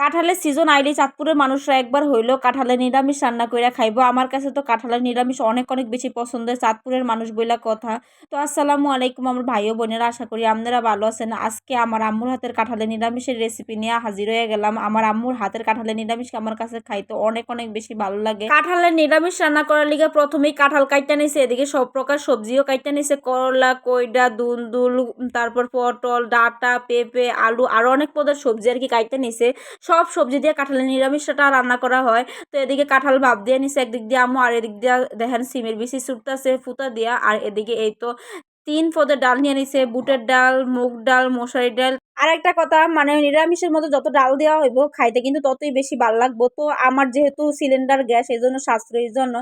কাঁঠালের সিজন আইলে চাঁদপুরের মানুষরা একবার হইলেও কাঁঠালের নিরামিষ রান্না কইরা খাইবো। আমার কাছে তো কাঁঠালের নিরামিষ অনেক অনেক বেশি পছন্দের, চাঁদপুরের মানুষ বইলা কথা। তো আসসালামু আলাইকুম আমার ভাই ও বোনেরা, আশা করি আপনারা ভালো আছেন। আজকে আমার আম্মুর হাতের কাঁঠালের নিরামিষের রেসিপি নিয়ে হাজির হয়ে গেলাম। আমার আম্মুর হাতের কাঁঠালের নিরামিষ আমার কাছে খাইতে অনেক অনেক বেশি ভালো লাগে। কাঁঠালের নিরামিষ রান্না করার লিগে প্রথমেই কাঁঠাল কাইটা নিছে, এদিকে সব প্রকার সবজিও কাইটা নিছে, করলা কইডা দুন্দুল তারপর পটল, ডাটা, পেঁপে, আলু আরও অনেক পদের সবজি আর কি কাইটা নিছে। সব সবজি দিয়ে কাঁঠালের নিরামিষটা রান্না করা হয়। তো এদিকে কাঁঠাল ভাব দিয়ে নিছে, একদিক দিয়ে আমু আর এদিক দিয়ে দেখেন সিমের বেশি ছুটতেছে, ফুতা দিয়া। আর এদিকে এই তো তিন পদের ডাল নিয়ে নিছে, বুটের ডাল, মুগ ডাল মশারি ডাল। আর একটা কথা মানে নিরামিষের মধ্যে যত ডাল দেওয়া হইব খাইতে কিন্তু ততই বেশি ভালো লাগবো। তো আমার যেহেতু সিলিন্ডার গ্যাস এই জন্য সাশ্রয়ীর জন্য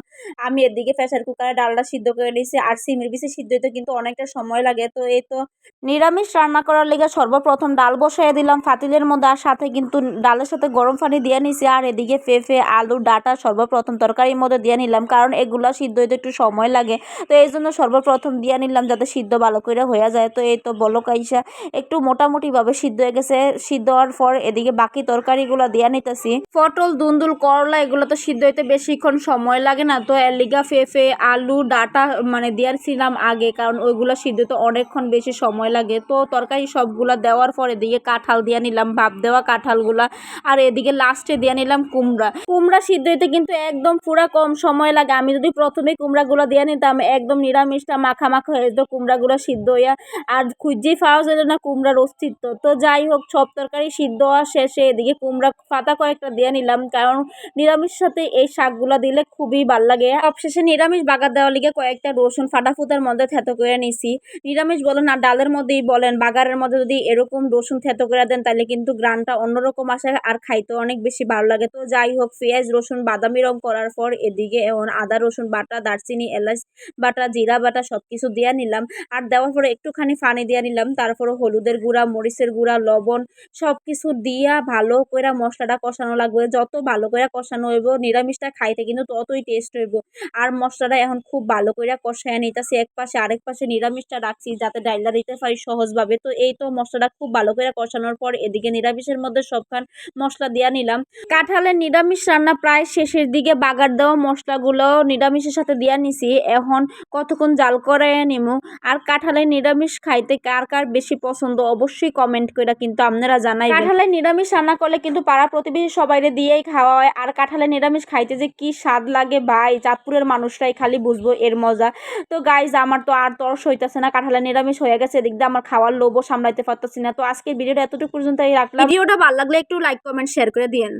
আমি এদিকে প্রেশার কুকারে ডালটা সিদ্ধ করে নিয়েছি আর সিমের বেশি সিদ্ধ হইতে কিন্তু অনেকটা সময় লাগে। তো এই তো নিরামিষ রান্না করার লেগে সর্বপ্রথম ডাল বসাই দিলাম ফাতিলের মধ্যে আর সাথে কিন্তু ডালের সাথে গরম পানি দিয়ে নিছি। আর এদিকে পেঁপে, আলু, ডাটা সর্বপ্রথম তরকারির মধ্যে দিয়ে নিলাম কারণ এগুলা সিদ্ধ হইতে একটু সময় লাগে। তো এই জন্য সর্বপ্রথম দিয়ে নিলাম যাতে সিদ্ধ ভালো করে হয়ে যায়। তো এই তো বলো কাইসা, একটু মোটামুটিভাবে সিদ্ধ হয়ে গেছে, সিদ্ধ হওয়ার পর এদিকে বাকি তরকারিগুলো দিয়ে নিতেছি। পটল, দুন্দুল, করলা, এগুলো তো সিদ্ধ হইতে বেশিক্ষণ সময় লাগে না। তো এলিগা লিগা পেঁপে আলু, ডাটা মানে দিয়েছিলাম আগে, কারণ ওইগুলো সিদ্ধ তো অনেকক্ষণ বেশি সময় লাগে। তো তরকারি সবগুলা দেওয়ার পর এদিকে কাঁঠাল দিয়ে নিলাম, ভাপ দেওয়া কাঁঠালগুলা। আর এদিকে লাস্টে দিয়ে নিলাম কুমড়া। কুমড়া সিদ্ধ হইতে কিন্তু একদম পুরা কম সময় লাগে। আমি যদি প্রথমে কুমড়াগুলো দিয়ে নিতাম, একদম নিরামিষটা মাখা মাখা হয়ে যেত কুমড়াগুলো সিদ্ধ হইয়া। আর খুঁজেই পাওয়া যেত না কুমড়ার অস্তিত্ব। তো যাই হোক, সব তরকারি সিদ্ধ হওয়া শেষে এদিকে কুমড়া পাতা কয়েকটা দিয়ে নিলাম। কারণ নিরামিষ সাথে এই শাকগুলা দিলে খুবই ভালো লাগে। সবশেষে নিরামিষ বাগার দেওয়ার লিগে কয়েকটা রসুন ফাটা ফুতার মধ্যে থেতো করে নিছি। নিরামিষ বলেন আর ডালের মধ্যেই বলেন, বাগারের মধ্যে যদি এরকম রসুন থেতো করে দেন, তাহলে কিন্তু গ্রানটা অন্যরকম আসে আর খাইতে অনেক বেশি ভালো লাগে। তো যাই হোক, পেঁয়াজ, রসুন, বাদামি রং করার পর এদিকে এখন আদা, রসুন বাটা, দারচিনি, এলাচ বাটা, জিরা বাটা সব কিছু দিয়ে নিলাম। আর দেওয়ার পরে একটুখানি পানি দিয়ে নিলাম। তারপরে হলুদের গুঁড়া মরিচের গুঁড়া, লবণ সব কিছু দিয়া ভালো করে মশলাটা কষানো লাগবে। যত ভালো করে কষানো হইব, নিরামিষটা খাইতে কিন্তু ততই টেস্ট হইব। আর মশলাটা এখন খুব ভালো করে কষায় নিতেছি, এক পাশে আরেক পাশে নিরামিষটা রাখছি যাতে ডাইলা দিতে পারি সহজভাবে। তো এই তো মশলাটা খুব ভালো করে কষানোর পর এদিকে নিরামিষের মধ্যে সবখান মশলা দিয়া নিলাম। কাঁঠালের নিরামিষ রান্না প্রায় শেষের দিকে বাগার দেওয়া মশলাগুলো নিরামিষের সাথে দিয়া নিছি। এখন কতক্ষণ জাল করে নিমু? আর কাঁঠালের নিরামিষ খাইতে কার কার বেশি পছন্দ? অবশ্যই কমেন্ট করে কিন্তু আপনারা জানাই কাঁঠালের নিরামিষ রান্না করলে কিন্তু পাড়া প্রতিবেশী সবাইরে দিয়েই খাওয়া হয়। আর কাঁঠালের নিরামিষ খাইতে যে কি স্বাদ লাগে ভাই চাঁদপুরের মানুষরাই খালি বুঝব এর মজা। তো গাইজ আমার তো আর তরস হইতেছে না কাঁঠালের নিরামিষ হয়ে গেছে এদিক দিয়ে আমার খাওয়ার লোভও সামলাইতে পারতেছি না। তো আজকে ভিডিওটা এতটুকু পর্যন্তই রাখলাম। ভিডিওটা ভালো লাগলে একটু লাইক কমেন্ট শেয়ার করে দিয়েন।